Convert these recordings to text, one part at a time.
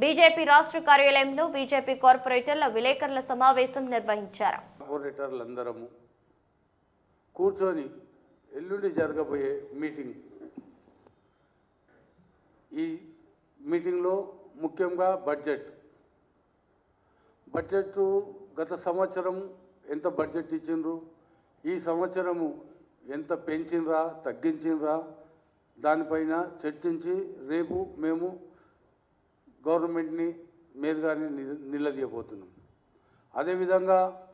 BJP రాష్ట్ర కార్యాలయంలో BJP కార్పొరేటర్ల విలేకరుల సమావేశం నిర్వహించారు. కార్పొరేటర్లందరము కూర్చొని ఎల్లుండి జరగబోయే మీటింగ్. ఈ మీటింగ్లో ముఖ్యంగా బడ్జెట్. బడ్జెట్ గత సంవత్సరం ఎంత బడ్జెట్ ఇచ్చిండ్రు? ఈ సంవత్సరము ఎంత పెంచిండ్రా తగ్గించిండ్రా? దానిపైన చర్చించి రేపు మేము గవర్నమెంట్ని మీదుగానే ని- నిలదీయబోతున్నాం. అదేవిధంగా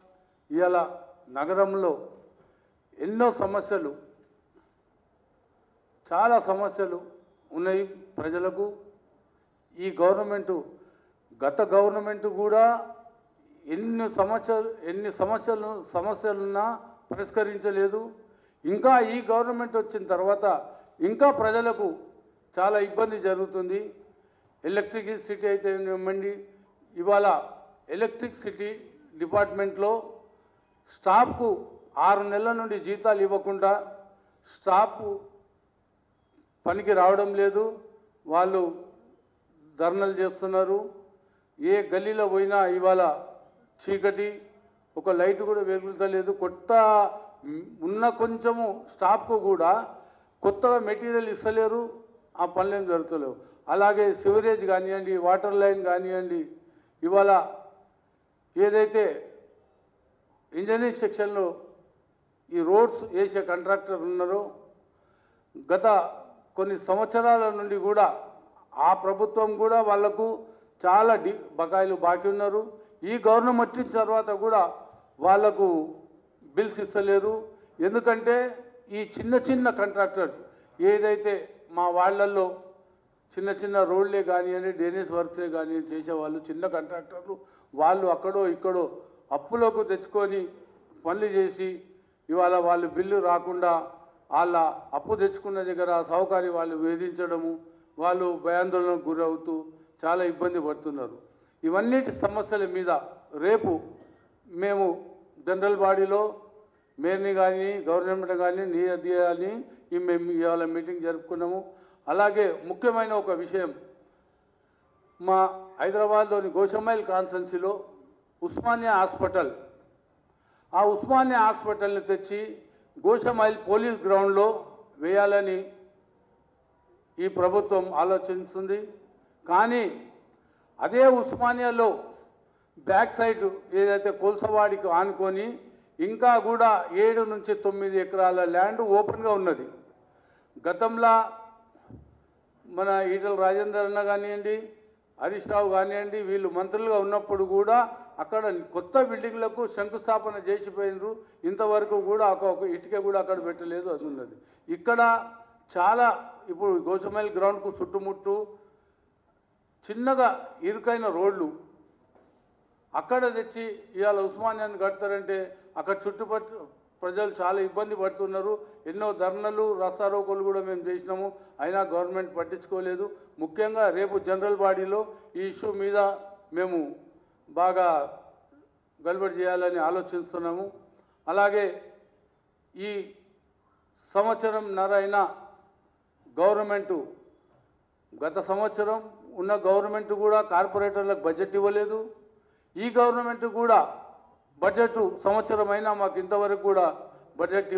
ఇవాళ నగరంలో ఎన్నో సమస్యలు చాలా సమస్యలు ఉన్నాయి ప్రజలకు. ఈ గవర్నమెంటు గత గవర్నమెంట్ కూడా ఎన్ని సమస్యలు ఎన్ని సమస్యలు సమస్యలున్నా పరిష్కరించలేదు. ఇంకా ఈ గవర్నమెంట్ వచ్చిన తర్వాత ఇంకా ప్రజలకు చాలా ఇబ్బంది జరుగుతుంది. ఎలక్ట్రిక్ సిటీ అయితే ఇవ్వండి ఇవాళ ఎలక్ట్రిక్ సిటీ డిపార్ట్మెంట్లో స్టాఫ్కు ఆరు నెలల నుండి జీతాలు ఇవ్వకుండా స్టాఫ్ పనికి రావడం లేదు. వాళ్ళు ధర్నలు చేస్తున్నారు. ఏ గల్లీలో పోయినా ఇవాళ చీకటి ఒక లైట్ కూడా వెలుగుతలేదు. కొత్త ఉన్న కొంచెము స్టాఫ్కు కూడా కొత్తగా మెటీరియల్ ఇస్తలేరు. ఆ పనులేం జరుగుతలేవు. అలాగే సివరేజ్ కానివ్వండి వాటర్ లైన్ కానివ్వండి ఇవాళ ఏదైతే ఇంజనీరింగ్ సెక్షన్లో ఈ రోడ్స్ వేసే కాంట్రాక్టర్ ఉన్నారో గత కొన్ని సంవత్సరాల నుండి కూడా ఆ ప్రభుత్వం కూడా వాళ్ళకు చాలా డి బకాయిలు బాకీ ఉన్నారు. ఈ గవర్నమెంట్ వచ్చిన తర్వాత కూడా వాళ్ళకు బిల్స్ ఇస్తలేరు. ఎందుకంటే ఈ చిన్న చిన్న కాంట్రాక్టర్స్ ఏదైతే మా వాళ్ళల్లో చిన్న చిన్న రోడ్లే కానివ్వండి డ్రైనేజ్ వర్క్సే కానివ్వండి చేసేవాళ్ళు చిన్న కాంట్రాక్టర్లు వాళ్ళు అక్కడో ఇక్కడో అప్పులోకి తెచ్చుకొని పనులు చేసి ఇవాళ వాళ్ళు బిల్లు రాకుండా వాళ్ళ అప్పు తెచ్చుకున్న దగ్గర సౌకర్యం వాళ్ళు వేధించడము వాళ్ళు భయాందోళనకు గురవుతూ చాలా ఇబ్బంది పడుతున్నారు. ఇవన్నిటి సమస్యల మీద రేపు మేము జనరల్ బాడీలో మేర్ని కానీ గవర్నమెంట్ కానీ నియని మేము ఇవాళ మీటింగ్ జరుపుకున్నాము. అలాగే ముఖ్యమైన ఒక విషయం మా హైదరాబాద్లోని గోషమైల్ కాన్సెన్సీలో ఉస్మానియా హాస్పిటల్ ఆ ఉస్మానియా హాస్పిటల్ని తెచ్చి గోషమైల్ పోలీస్ గ్రౌండ్లో వేయాలని ఈ ప్రభుత్వం ఆలోచిస్తుంది. కానీ అదే ఉస్మానియాలో బ్యాక్ సైడ్ ఏదైతే కొలసవాడికి ఆనుకొని ఇంకా కూడా ఏడు నుంచి తొమ్మిది ఎకరాల ల్యాండ్ ఓపెన్గా ఉన్నది. గతంలో మన ఈటల రాజేందర్ అన్న కానివ్వండి హరీష్ రావు కానివ్వండి వీళ్ళు మంత్రులుగా ఉన్నప్పుడు కూడా అక్కడ కొత్త బిల్డింగ్లకు శంకుస్థాపన చేసిపోయినరు. ఇంతవరకు కూడా ఒక ఒక ఇటుక కూడా అక్కడ పెట్టలేదు అది ఉన్నది. ఇక్కడ చాలా ఇప్పుడు గోసమైల్ గ్రౌండ్కు చుట్టుముట్టు చిన్నగా ఇరుకైన రోడ్లు. అక్కడ తెచ్చి ఇవాళ ఉస్మానియాన్ని కడతారంటే అక్కడ చుట్టుపట్టు ప్రజలు చాలా ఇబ్బంది పడుతున్నారు. ఎన్నో ధర్నలు రస్తారోకోలు కూడా మేము చేసినాము. అయినా గవర్నమెంట్ పట్టించుకోలేదు. ముఖ్యంగా రేపు జనరల్ బాడీలో ఈ ఇష్యూ మీద మేము బాగా గడబడి చేయాలని ఆలోచిస్తున్నాము. అలాగే ఈ సంవత్సరం నరైనా గవర్నమెంటు గత సంవత్సరం ఉన్న గవర్నమెంట్ కూడా కార్పొరేటర్లకు బడ్జెట్ ఇవ్వలేదు. ఈ గవర్నమెంట్ కూడా బడ్జెట్ సంవత్సరం అయినా మాకు ఇంతవరకు కూడా బడ్జెట్